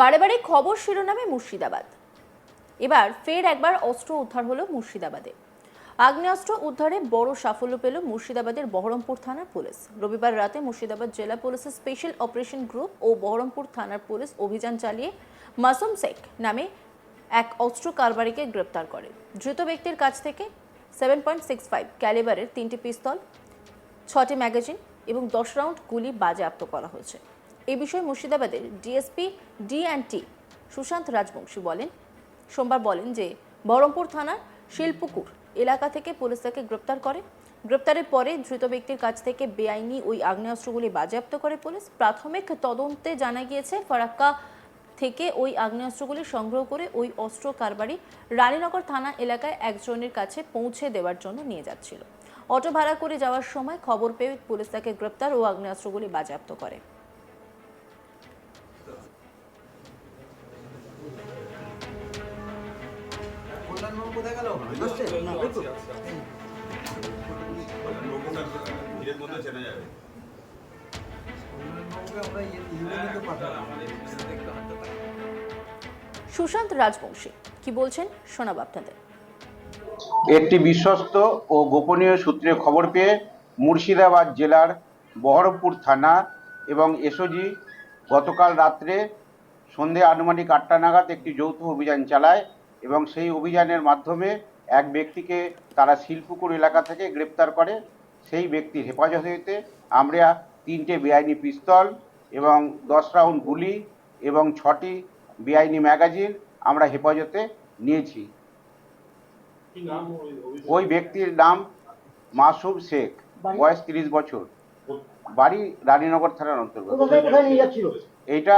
বারে বারে খবর শিরোনামে মুর্শিদাবাদ। এবার ফের একবার অস্ত্র উদ্ধার হলো মুর্শিদাবাদে। আগ্নেয়াস্ত্র উদ্ধারে বড় সাফল্য পেল মুর্শিদাবাদের বহরমপুর থানার পুলিশ। রবিবার রাতে মুর্শিদাবাদ জেলা পুলিশের স্পেশাল অপারেশন গ্রুপ ও বহরমপুর থানার পুলিশ অভিযান চালিয়ে মাসুম শেখ নামে এক অস্ত্র কারবারিকে গ্রেপ্তার করে। ধৃত ব্যক্তির কাছ থেকে সেভেন পয়েন্ট সিক্স ফাইভ ক্যালিবারের তিনটি পিস্তল, ছটি ম্যাগাজিন এবং দশ রাউন্ড গুলি বাজেয়াপ্ত করা হয়েছে। এই বিষয়ে মুর্শিদাবাদের DSP D and T Sushanta Rajbanshi বলেন। সোমবার বলেন যে, বহরমপুর থানার শিলপুকুর এলাকা থেকে পুলিশ তাকে গ্রেপ্তার করে। গ্রেপ্তারের পরে ধৃত ব্যক্তির কাছ থেকে বেআইনি ওই আগ্নেয়াস্ত্রগুলি বাজেয়াপ্ত করে পুলিশ। প্রাথমিক তদন্তে জানা গিয়েছে, ফারাক্কা থেকে ওই আগ্নেয়াস্ত্রগুলি সংগ্রহ করে ওই অস্ত্র কারবারি রানীনগর থানা এলাকায় একজনের কাছে পৌঁছে দেওয়ার জন্য নিয়ে যাচ্ছিল। অটো ভাড়া করে যাওয়ার সময় খবর পেয়ে পুলিশ তাকে গ্রেপ্তার ও আগ্নেয়াস্ত্রগুলি বাজেয়াপ্ত করে। কল্যাণবাবু কোথায় গেল? আসছে? না ওই তো। মধ্যে চেনা যাবে আমরা ইয়ে- ইউনিয়নে পাঠালাম সুশান্ত রাজবংশী কি বলছেন? শোনাব আপনাদের। একটি বিশ্বস্ত ও গোপনীয় সূত্রে খবর পেয়ে মুর্শিদাবাদ জেলার বহরমপুর থানা এবং এসওজি গতকাল রাত্রে সন্ধে আনুমানিক আটটা নাগাদ একটি যৌথ অভিযান চালায় এবং সেই অভিযানের মাধ্যমে এক ব্যক্তিকে তারা শিলপুকুর এলাকা থেকে গ্রেপ্তার করে সেই ব্যক্তির হেফাজতে আমরা তিনটে বেআইনি পিস্তল এবং দশ রাউন্ড গুলি এবং ছটি বেআইনি ম্যাগাজিন আমরা হেফাজতে নিয়েছি। ওই ব্যক্তির নাম মাসুম শেখ বয়স তিরিশ বছর। বাড়ি রানীনগর থানার অন্তর্গত। এইটা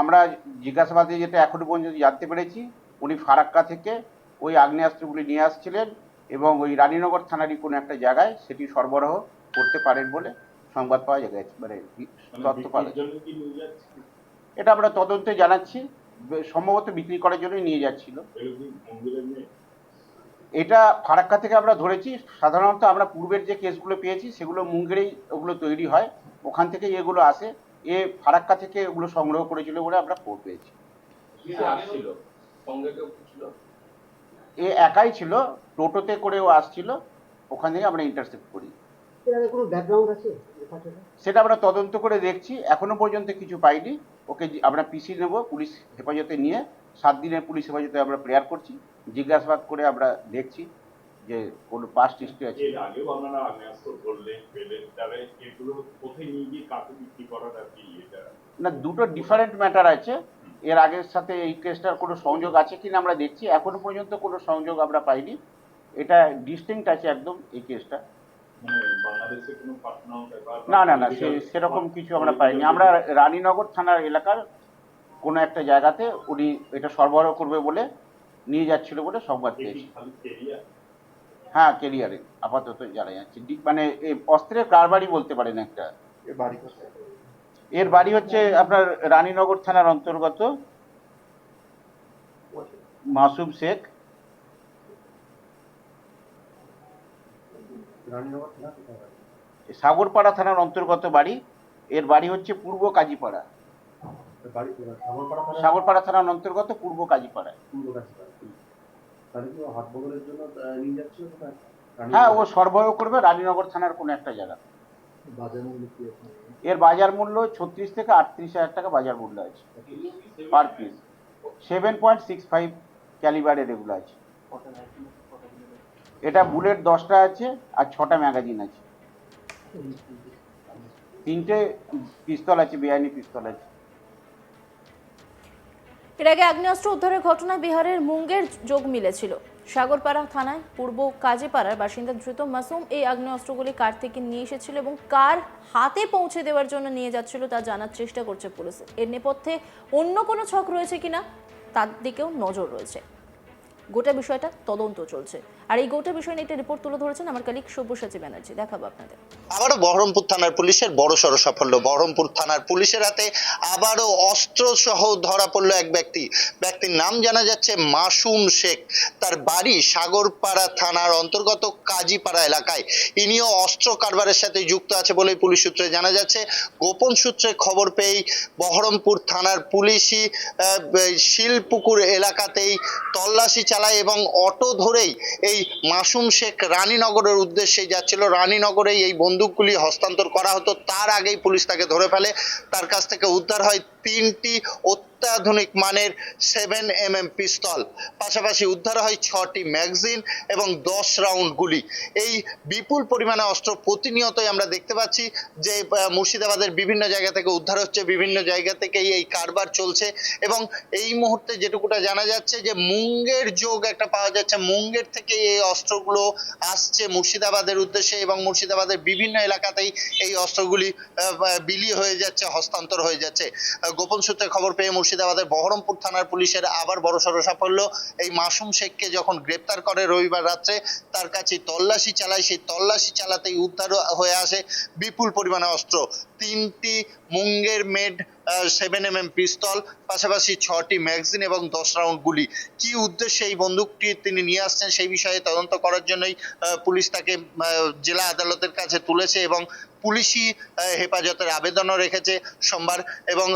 আমরা জিজ্ঞাসাবাদে যেটা এখনও পর্যন্ত জানতে পেরেছি উনি ফারাক্কা থেকে ওই আগ্নেয়াস্ত্রগুলি নিয়ে আসছিলেন এবং ওই রানীনগর থানারই কোনো একটা জায়গায় সেটি সরবরাহ করতে পারেন বলে সংবাদ পাওয়া গেছে মানে তথ্য পাওয়া গেছে এটা আমরা তদন্তে জানাচ্ছি সম্ভবত বিক্রি করার জন্যই নিয়ে যাচ্ছিল। এটা ফারাক্কা থেকে আমরা ধরেছি সাধারণত আমরা পূর্বের যে কেসগুলো পেয়েছি সেগুলো মুঙ্গেরেই ওগুলো তৈরি হয় ওখান থেকে এগুলো আসে এ ফারাক্কা থেকে ওগুলো সংগ্রহ করেছিল বলে আমরা খবর পেয়েছি। সঙ্গে কেউ ছিল? এ একাই ছিল টোটোতে করেও আসছিল ওখান থেকে আমরা ইন্টারসেপ্ট করি। কোনো ব্যাকগ্রাউন্ড আছে? সেটা আমরা তদন্ত করে দেখছি এখনও পর্যন্ত কিছু পাইনি। ওকে আমরা পিসি নেব পুলিশ হেফাজতে নিয়ে সাত দিনের পুলিশ হেফাজতে আমরা প্রেয়ার করছি জিজ্ঞাসাবাদ করে আমরা দেখছি যে কোনো পাস্ট হিস্ট্রি আছে। এর আগেও আপনারা আগ্নেয়াস্ত্র ধরলেন পেলেন তাহলে এগুলো কোথায় নিয়ে গিয়ে কাকে বিক্রি করার আর কি এটা না দুটো ডিফারেন্ট ম্যাটার আছে। এর আগের সাথে এই কেসটার কোনো সংযোগ আছে কিনা আমরা দেখছি। এখনও পর্যন্ত কোনো সংযোগ আমরা পাইনি। এটা ডিস্টিংক্ট আছে একদম এই কেসটা। মানে বাংলাদেশে কোনো পাটনাও ব্যাপার না না না সে সেরকম কিছু আমরা পাইনি। আমরা রানীনগর থানার এলাকার কোনো একটা জায়গাতে উনি এটা সরবরাহ করবে বলে নিয়ে যাচ্ছিল বলে সংবাদ পেয়েছি। হ্যাঁ কেরিয়ারে আপাতত জানা যাচ্ছে। ডি- মানে অস্ত্রের কারবারই বলতে পারেন একটা। এর বাড়ি হচ্ছে আপনার রানীনগর থানার অন্তর্গত মাসুম শেখ। সাগরপাড়া থানার অন্তর্গত বাড়ি। এর বাড়ি হচ্ছে পূর্ব কাজীপাড়া। সাগরপাড়া থানার? অন্তর্গত পূর্ব কাজীপাড়া। হ্যাঁ ও সরবরাহ করবে রানীনগর থানার কোনো একটা জায়গা এর বাজার মূল্য ছত্রিশ থেকে আটত্রিশ হাজার টাকা বাজার মূল্য আছে। Per piece seven point six five ক্যালিবারের এগুলো আছে। এটা বুলেট দশটা আছে আর ছটা ম্যাগাজিন আছে। তিনটে পিস্তল আছে বেআইনি পিস্তল আছে। এর আগে আগ্নেয়াস্ত্র উদ্ধারের ঘটনায় বিহারের মুঙ্গের যোগ মিলেছিল। সাগরপাড়া থানায় পূর্ব কাজীপাড়ার বাসিন্দা ধৃত মাসুম এই আগ্নেয়াস্ত্রগুলি কার থেকে নিয়ে এসেছিল এবং কার হাতে পৌঁছে দেওয়ার জন্য নিয়ে যাচ্ছিল তা জানার চেষ্টা করছে পুলিশ। এর নেপথ্যে অন্য কোনো ছক রয়েছে কিনা তার দিকেও নজর রয়েছে। গোটা বিষয়টা তদন্ত চলছে। আর এই গোটা বিষয় নিয়ে একটি রিপোর্ট তুলে ধরেছেন আমার কালিক সব্যসাচী ব্যানার্জি। দেখাবো আপনাদের। আবারও বহরমপুর থানার পুলিশের বড় সড় সাফল্য। বহরমপুর থানার পুলিশের হাতে আবারও অস্ত্র সহ ধরা পড়ল এক ব্যক্তি। ব্যক্তির নাম জানা যাচ্ছে মাসুম শেখ। তার বাড়ি সাগরপাড়া থানার অন্তর্গত কাজীপাড়া এলাকায়। ইনিও অস্ত্র কারবারের সাথে যুক্ত আছে বলে পুলিশ সূত্রে জানা যাচ্ছে। গোপন সূত্রে খবর পেয়েই বহরমপুর থানার পুলিশই শিলপুকুর এলাকাতেই তল্লাশি চালায় এবং অটো ধরেই এই মাসুম শেখ রানীনগরের উদ্দেশ্যে যাচ্ছিল। রানীনগরেই এই বন্দুকগুলি হস্তান্তর করা হতো। তার আগেই পুলিশ তাকে ধরে ফেলে। তার কাছ থেকে উদ্ধার হয় তিনটি অত্যাধুনিক মানের সেভেন এম এম পিস্তল পাশাপাশি উদ্ধার হয় ছটি ম্যাগজিন এবং দশ রাউন্ড গুলি। এই বিপুল পরিমাণে অস্ত্র প্রতিনিয়তই আমরা দেখতে পাচ্ছি যে মুর্শিদাবাদের বিভিন্ন জায়গা থেকে উদ্ধার হচ্ছে, বিভিন্ন জায়গা থেকেই এই কারবার চলছে এবং এই মুহূর্তে যেটুকুটা জানা যাচ্ছে যে, মুঙ্গের যোগ একটা পাওয়া যাচ্ছে। মুঙ্গের থেকে এই অস্ত্রগুলো আসছে মুর্শিদাবাদের উদ্দেশ্যে এবং মুর্শিদাবাদের বিভিন্ন এলাকাতেই এই অস্ত্রগুলি বিলি হয়ে যাচ্ছে, হস্তান্তর হয়ে যাচ্ছে। গোপন সূত্রে খবর পেয়ে মুর্শিদাবাদের বহরমপুর থানার পুলিশের আবার বড় বড়সড় সাফল্য। এই মাসুম শেখকে যখন গ্রেপ্তার করে রবিবার রাত্রে, তার কাছে তল্লাশি চালায়। সেই তল্লাশি চালাতেই উদ্ধার হয়ে আসে বিপুল পরিমাণে অস্ত্র। তিনটি Munger made seven M M পিস্তল, পাশাপাশি ছটি ম্যাগজিন এবং দশ রাউন্ড গুলি। কি উদ্দেশ্যে এই বন্দুকটি তিনি নিয়ে আসছেন সেই বিষয়ে তদন্ত করার জন্যই পুলিশ তাকে জেলা আদালতের কাছে তুলেছে এবং পুলিশি হেফাজতের আবেদনও রেখেছে সোমবার এবং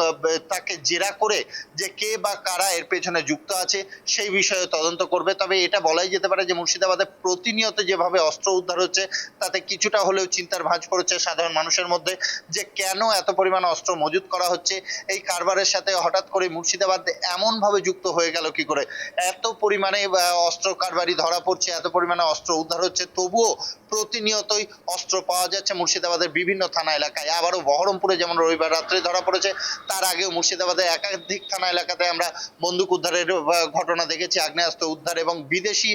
তাকে জেরা করে যে কে বা কারা এর পেছনে যুক্ত আছে সেই বিষয়ে তদন্ত করবে। তবে এটা বলাই যেতে পারে যে মুর্শিদাবাদে প্রতিনিয়ত যেভাবে অস্ত্র উদ্ধার হচ্ছে, তাতে কিছুটা হলেও চিন্তার ভাঁজ পড়েছে সাধারণ মানুষের মধ্যে যে কেন এত পরিমাণ অস্ত্র মজুত করা হচ্ছে। এই কারবারের সাথে হঠাৎ করে মুর্শিদাবাদ এমন ভাবে যুক্ত হয়ে গেল কি করে? এত পরিমাণে অস্ত্র কারবারি ধরা পড়ছে, এত পরিমাণে অস্ত্র উদ্ধার হচ্ছে, তবুও প্রতিনিয়তই অস্ত্র পাওয়া যাচ্ছে মুর্শিদাবাদের বিভিন্ন থানা এলাকায়। আবারও বহরমপুরে যেমন রবিবার রাত্রে ধরা পড়েছে, তার আগেও মুর্শিদাবাদের একাধিক থানা এলাকাতে আমরা বন্দুক উদ্ধারের ঘটনা দেখেছি। আগ্নেয়াস্ত্র উদ্ধার এবং বিদেশি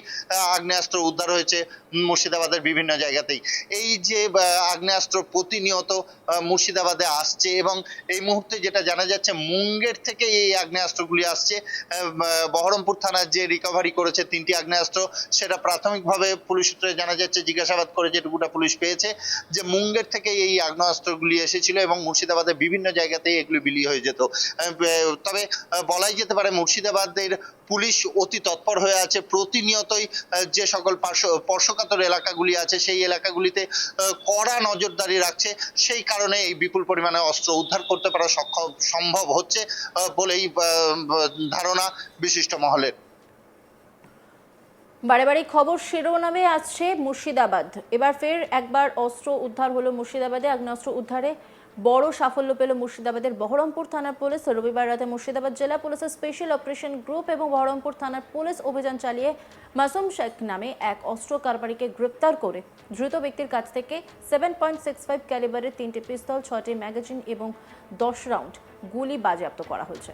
আগ্নেয়াস্ত্র উদ্ধার হয়েছে মুর্শিদাবাদের বিভিন্ন জায়গাতেই। এই যে আগ্নেয়াস্ত্র প্রতিনিয়ত মুর্শিদাবাদে আসছে এবং এই মুহূর্তে যেটা জানা যাচ্ছে, মুঙ্গের থেকে এই আগ্নেয়াস্ত্রগুলি আসছে। বহরমপুর থানার যে রিকভারি করেছে তিনটি আগ্নেয়াস্ত্র, সেটা প্রাথমিকভাবে পুলিশ সূত্রে জানা যাচ্ছে, জিজ্ঞাসাবাদ করে যেটুকুটা পুলিশ পেয়েছে, যে মুঙ্গের থেকে এই আগ্নেয়াস্ত্রগুলি এসেছিল এবং মুর্শিদাবাদের বিভিন্ন জায়গাতেই এগুলি বিলি হয়ে যেত। তবে বলাই যেতে পারে মুর্শিদাবাদের পুলিশ অতি তৎপর হয়ে আছে। প্রতিনিয়তই যে সকল পার্শ্ব স্পর্শকাতর এলাকাগুলি আছে, সেই এলাকাগুলিতে কড়া নজরদারি রাখছে। সেই কারণে এই বিপুল পরিমাণে অস্ত্র উদ্ধার করতে পারা সক্ষম সম্ভব হচ্ছে বলেই ধারণা বিশিষ্ট মহলের। বারে বারে খবর শিরোনামে আসছে মুর্শিদাবাদ। এবার ফের একবার অস্ত্র উদ্ধার হলো মুর্শিদাবাদে। আগ্নেয়াস্ত্র উদ্ধারে বড় সাফল্য পেল মুর্শিদাবাদের বহরমপুর থানার পুলিশ। রবিবার রাতে মুর্শিদাবাদ জেলা পুলিশের স্পেশাল অপারেশন গ্রুপ এবং বহরমপুর থানার পুলিশ অভিযান চালিয়ে মাসুম শেখ নামে এক অস্ত্র কারবারিকে গ্রেপ্তার করে। ধৃত ব্যক্তির কাছ থেকে সেভেন পয়েন্ট সিক্স ফাইভ ক্যালিবারের তিনটি পিস্তল ছটি ম্যাগাজিন এবং দশ রাউন্ড গুলি বাজেয়াপ্ত করা হয়েছে।